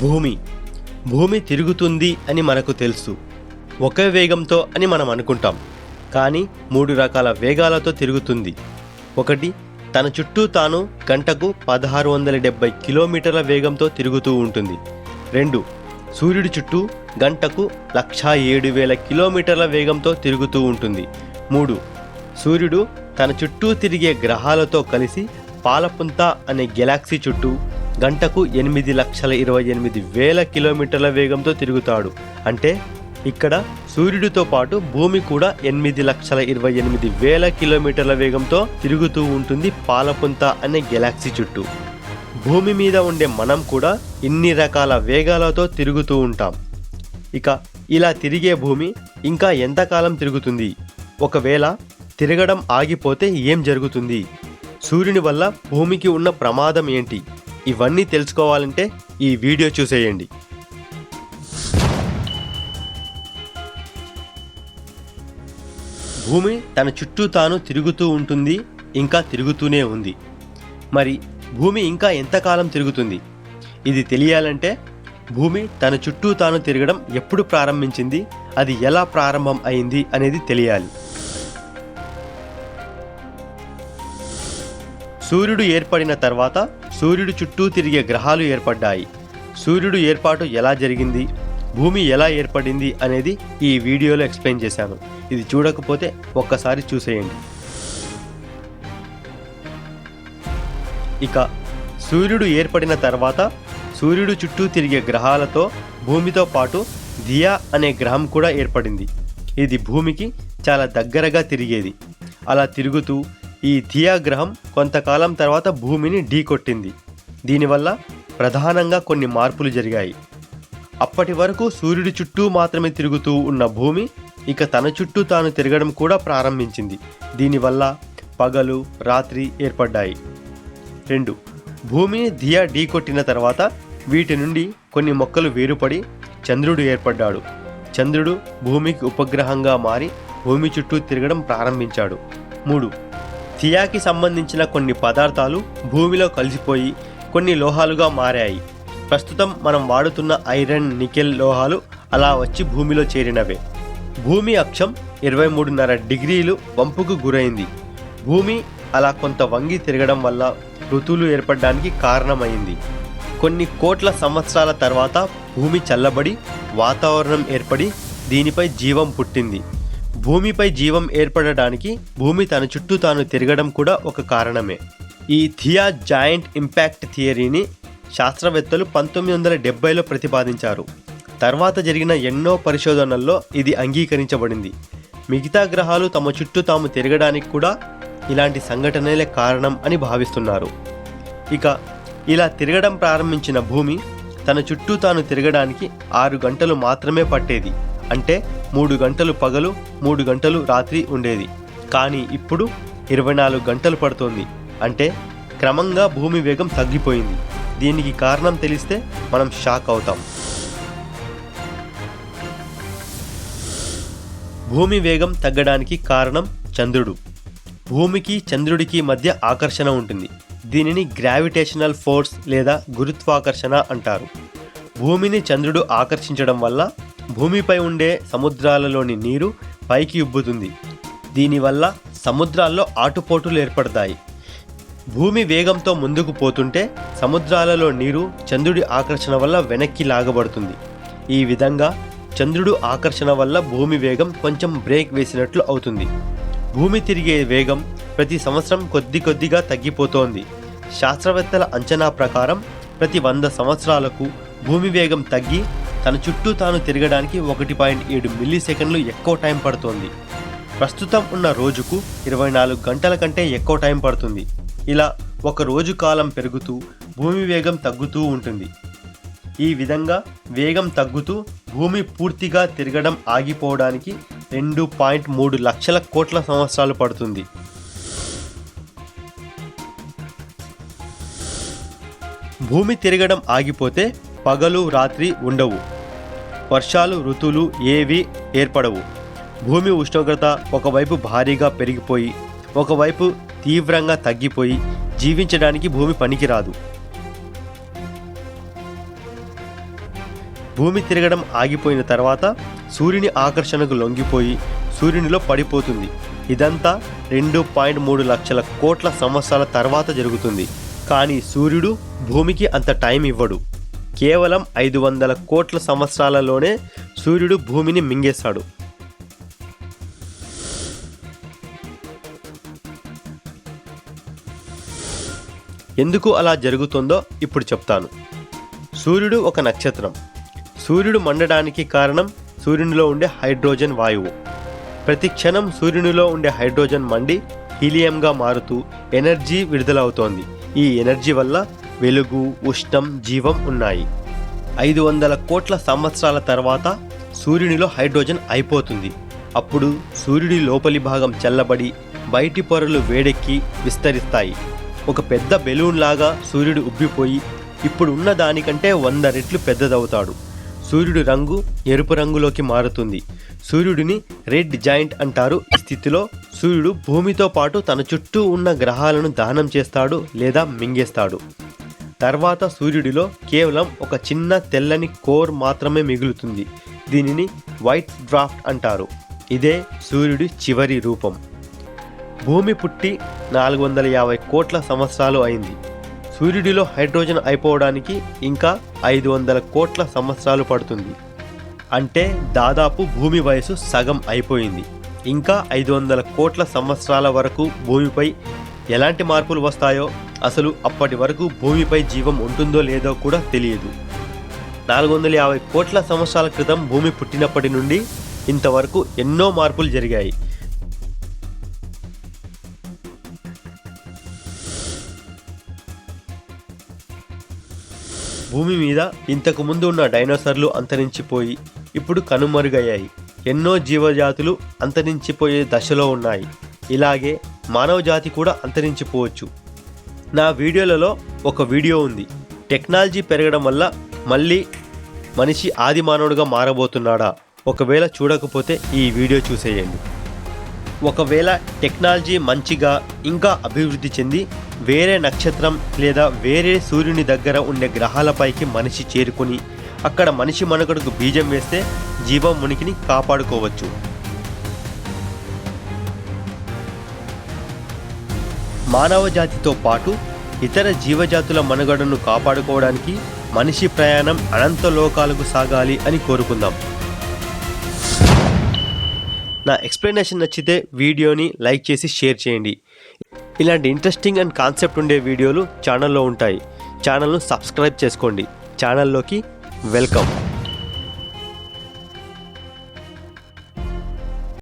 భూమి. భూమి తిరుగుతుంది అని మనకు తెలుసు. ఒకే వేగంతో అని మనం అనుకుంటాం. కానీ మూడు రకాల వేగాలతో తిరుగుతుంది. ఒకటి తన చుట్టూ తాను గంటకు పదహారు వందల డెబ్బై కిలోమీటర్ల వేగంతో తిరుగుతూ ఉంటుంది. రెండు సూర్యుడి చుట్టూ గంటకు లక్షా ఏడు వేల కిలోమీటర్ల వేగంతో తిరుగుతూ ఉంటుంది. మూడు సూర్యుడు తన చుట్టూ తిరిగే గ్రహాలతో కలిసి పాలపుంత అనే గెలాక్సీ చుట్టూ గంటకు ఎనిమిది లక్షల ఇరవై ఎనిమిది వేల కిలోమీటర్ల వేగంతో తిరుగుతాడు. అంటే ఇక్కడ సూర్యుడితో పాటు భూమి కూడా ఎనిమిది లక్షల ఇరవై ఎనిమిది వేల కిలోమీటర్ల వేగంతో తిరుగుతూ ఉంటుంది పాలపుంత అనే గెలాక్సీ చుట్టూ. భూమి మీద ఉండే మనం కూడా ఇన్ని రకాల వేగాలతో తిరుగుతూ ఉంటాం. ఇక ఇలా తిరిగే భూమి ఇంకా ఎంతకాలం తిరుగుతుంది? ఒకవేళ తిరగడం ఆగిపోతే ఏం జరుగుతుంది? సూర్యుని వల్ల భూమికి ఉన్న ప్రమాదం ఏంటి? ఇవన్నీ తెలుసుకోవాలంటే ఈ వీడియో చూసేయండి. భూమి తన చుట్టూ తాను తిరుగుతూ ఉంటుంది ఇంకా తిరుగుతూనే ఉంది. మరి భూమి ఇంకా ఎంతకాలం తిరుగుతుంది? ఇది తెలియాలంటే భూమి తన చుట్టూ తాను తిరగడం ఎప్పుడు ప్రారంభించింది అది ఎలా ప్రారంభం అయింది అనేది తెలియాలి. సూర్యుడు ఏర్పడిన తర్వాత సూర్యుడు చుట్టూ తిరిగే గ్రహాలు ఏర్పడ్డాయి. సూర్యుడు ఏర్పాటు ఎలా జరిగింది? భూమి ఎలా ఏర్పడింది? అనేది ఈ వీడియోలో ఎక్స్ప్లెయిన్ చేశాను. ఇది చూడకపోతే ఒక్కసారి చూసేయండి. ఇక సూర్యుడు ఏర్పడిన తర్వాత సూర్యుడు చుట్టూ తిరిగే గ్రహాలతో భూమితో పాటు దియా అనే గ్రహం కూడా ఏర్పడింది. ఇది భూమికి చాలా దగ్గరగా తిరిగేది. అలా తిరుగుతూ ఈ థియా గ్రహం కొంతకాలం తర్వాత భూమిని ఢీకొట్టింది. దీనివల్ల ప్రధానంగా కొన్ని మార్పులు జరిగాయి. అప్పటి వరకు సూర్యుడి చుట్టూ మాత్రమే తిరుగుతూ ఉన్న భూమి ఇక తన చుట్టూ తాను తిరగడం కూడా ప్రారంభించింది. దీనివల్ల పగలు రాత్రి ఏర్పడ్డాయి. రెండు భూమిని ధియా ఢీకొట్టిన తర్వాత వీటి నుండి కొన్ని మొక్కలు వేరుపడి చంద్రుడు ఏర్పడ్డాడు. చంద్రుడు భూమికి ఉపగ్రహంగా మారి భూమి చుట్టూ తిరగడం ప్రారంభించాడు. మూడు థియాకి సంబంధించిన కొన్ని పదార్థాలు భూమిలో కలిసిపోయి కొన్ని లోహాలుగా మారాయి. ప్రస్తుతం మనం వాడుతున్న ఐరన్ నికెల్ లోహాలు అలా వచ్చి భూమిలో చేరినవే. భూమి అక్షం ఇరవై మూడున్నర డిగ్రీలు వంపుకు గురైంది. భూమి అలా కొంత వంగి తిరగడం వల్ల ఋతువులు ఏర్పడడానికి కారణమైంది. కొన్ని కోట్ల సంవత్సరాల తర్వాత భూమి చల్లబడి వాతావరణం ఏర్పడి దీనిపై జీవం పుట్టింది. భూమిపై జీవం ఏర్పడడానికి భూమి తన చుట్టూ తాను తిరగడం కూడా ఒక కారణమే. ఈ థియా జాయింట్ ఇంపాక్ట్ థియరీని శాస్త్రవేత్తలు పంతొమ్మిది వందల డెబ్బైలో ప్రతిపాదించారు. తర్వాత జరిగిన ఎన్నో పరిశోధనల్లో ఇది అంగీకరించబడింది. మిగతా గ్రహాలు తమ చుట్టూ తాము తిరగడానికి కూడా ఇలాంటి సంఘటనలే కారణం అని భావిస్తున్నారు. ఇక ఇలా తిరగడం ప్రారంభించిన భూమి తన చుట్టూ తాను తిరగడానికి ఆరు గంటలు మాత్రమే పట్టేది. అంటే మూడు గంటలు పగలు మూడు గంటలు రాత్రి ఉండేది. కానీ ఇప్పుడు ఇరవై నాలుగు గంటలు పడుతోంది. అంటే క్రమంగా భూమి వేగం తగ్గిపోయింది. దీనికి కారణం తెలిస్తే మనం షాక్ అవుతాం. భూమి వేగం తగ్గడానికి కారణం చంద్రుడు. భూమికి చంద్రుడికి మధ్య ఆకర్షణ ఉంటుంది. దీనిని గ్రావిటేషనల్ ఫోర్స్ లేదా గురుత్వాకర్షణ అంటారు. భూమిని చంద్రుడు ఆకర్షించడం వల్ల భూమిపై ఉండే సముద్రాలలోని నీరు పైకి ఉబ్బుతుంది. దీనివల్ల సముద్రాల్లో ఆటుపోటులు ఏర్పడతాయి. భూమి వేగంతో ముందుకు పోతుంటే సముద్రాలలో నీరు చంద్రుడి ఆకర్షణ వల్ల వెనక్కి లాగబడుతుంది. ఈ విధంగా చంద్రుడు ఆకర్షణ వల్ల భూమి వేగం కొంచెం బ్రేక్ వేసినట్లు అవుతుంది. భూమి తిరిగే వేగం ప్రతి సంవత్సరం కొద్ది కొద్దిగా తగ్గిపోతోంది. శాస్త్రవేత్తల అంచనా ప్రకారం ప్రతి వంద సంవత్సరాలకు భూమి వేగం తగ్గి తన చుట్టూ తాను తిరగడానికి ఒకటి పాయింట్ ఏడు మిల్లీ సెకండ్లు ఎక్కువ టైం పడుతోంది. ప్రస్తుతం ఉన్న రోజుకు ఇరవై నాలుగు గంటల కంటే ఎక్కువ టైం పడుతుంది. ఇలా ఒక రోజు కాలం పెరుగుతూ భూమి వేగం తగ్గుతూ ఉంటుంది. ఈ విధంగా వేగం తగ్గుతూ భూమి పూర్తిగా తిరగడం ఆగిపోవడానికి రెండు పాయింట్ మూడు లక్షల కోట్ల సంవత్సరాలు పడుతుంది. భూమి తిరగడం ఆగిపోతే పగలు రాత్రి ఉండవు. వర్షాలు ఋతువులు ఏవి ఏర్పడవు. భూమి ఉష్ణోగ్రత ఒకవైపు భారీగా పెరిగిపోయి ఒకవైపు తీవ్రంగా తగ్గిపోయి జీవించడానికి భూమి పనికిరాదు. భూమి తిరగడం ఆగిపోయిన తర్వాత సూర్యుని ఆకర్షణకు లొంగిపోయి సూర్యునిలో పడిపోతుంది. ఇదంతా రెండు పాయింట్ మూడు లక్షల కోట్ల సంవత్సరాల తర్వాత జరుగుతుంది. కానీ సూర్యుడు భూమికి అంత టైం ఇవ్వడు. కేవలం ఐదు వందల కోట్ల సంవత్సరాలలోనే సూర్యుడు భూమిని మింగేస్తాడు ఎందుకు అలా జరుగుతుందో ఇప్పుడు చెప్తాను. సూర్యుడు ఒక నక్షత్రం. సూర్యుడు మండడానికి కారణం సూర్యునిలో ఉండే హైడ్రోజన్ వాయువు. ప్రతి క్షణం సూర్యునిలో ఉండే హైడ్రోజన్ మండి హీలియంగా మారుతూ ఎనర్జీ విడుదలవుతోంది. ఈ ఎనర్జీ వల్ల వెలుగు ఉష్ణం జీవం ఉన్నాయి. ఐదు వందల కోట్ల సంవత్సరాల తర్వాత సూర్యునిలో హైడ్రోజన్ అయిపోతుంది. అప్పుడు సూర్యుడి లోపలి భాగం చల్లబడి బయటి పొరలు వేడెక్కి విస్తరిస్తాయి. ఒక పెద్ద బెలూన్ లాగా సూర్యుడు ఉబ్బిపోయి ఇప్పుడు ఉన్న దానికంటే వంద రెట్లు పెద్దదవుతాడు. సూర్యుడి రంగు ఎరుపు రంగులోకి మారుతుంది. సూర్యుడిని రెడ్ జాయింట్ అంటారు. ఈ స్థితిలో సూర్యుడు భూమితో పాటు తన చుట్టూ ఉన్న గ్రహాలను దానం చేస్తాడు లేదా మింగేస్తాడు. తర్వాత సూర్యుడిలో కేవలం ఒక చిన్న తెల్లని కోర్ మాత్రమే మిగులుతుంది. దీనిని వైట్ డ్రాఫ్ట్ అంటారు. ఇదే సూర్యుడి చివరి రూపం. భూమి పుట్టి నాలుగు వందల యాభై కోట్ల సంవత్సరాలు అయింది. సూర్యుడిలో హైడ్రోజన్ అయిపోవడానికి ఇంకా ఐదు వందల కోట్ల సంవత్సరాలు పడుతుంది. అంటే దాదాపు భూమి వయసు సగం అయిపోయింది. ఇంకా ఐదు వందల కోట్ల సంవత్సరాల వరకు భూమిపై ఎలాంటి మార్పులు వస్తాయో అసలు అప్పటి వరకు భూమిపై జీవం ఉంటుందో లేదో కూడా తెలియదు. నాలుగు వందల యాభై కోట్ల సంవత్సరాల క్రితం భూమి పుట్టినప్పటి నుండి ఇంతవరకు ఎన్నో మార్పులు జరిగాయి. భూమి మీద ఇంతకు ముందు ఉన్న డైనోసార్లు అంతరించిపోయి ఇప్పుడు కనుమరుగయ్యాయి. ఎన్నో జీవజాతులు అంతరించిపోయే దశలో ఉన్నాయి. ఇలాగే మానవజాతి కూడా అంతరించిపోవచ్చు. నా వీడియోలలో ఒక వీడియో ఉంది. టెక్నాలజీ పెరగడం వల్ల మళ్ళీ మనిషి ఆది మానవుడిగా మారబోతున్నాడా? ఒకవేళ చూడకపోతే ఈ వీడియో చూసేయండి. ఒకవేళ టెక్నాలజీ మంచిగా ఇంకా అభివృద్ధి చెంది వేరే నక్షత్రం లేదా వేరే సూర్యుని దగ్గర ఉండే గ్రహాలపైకి మనిషి చేరుకొని అక్కడ మనిషి మనుగడకు బీజం వేస్తే జీవం ఉనికిని కాపాడుకోవచ్చు. మానవ జాతితో పాటు ఇతర జీవజాతుల మనుగడను కాపాడుకోవడానికి మనిషి ప్రయాణం అనంత లోకాలకు సాగాలి అని కోరుకుందాం. నా ఎక్స్ప్లెనేషన్ నచ్చితే వీడియోని లైక్ చేసి షేర్ చేయండి. ఇలాంటి ఇంట్రెస్టింగ్ అండ్ కాన్సెప్ట్ ఉండే వీడియోలు ఛానల్లో ఉంటాయి. ఛానల్ను సబ్స్క్రైబ్ చేసుకోండి. ఛానల్లోకి వెల్కమ్.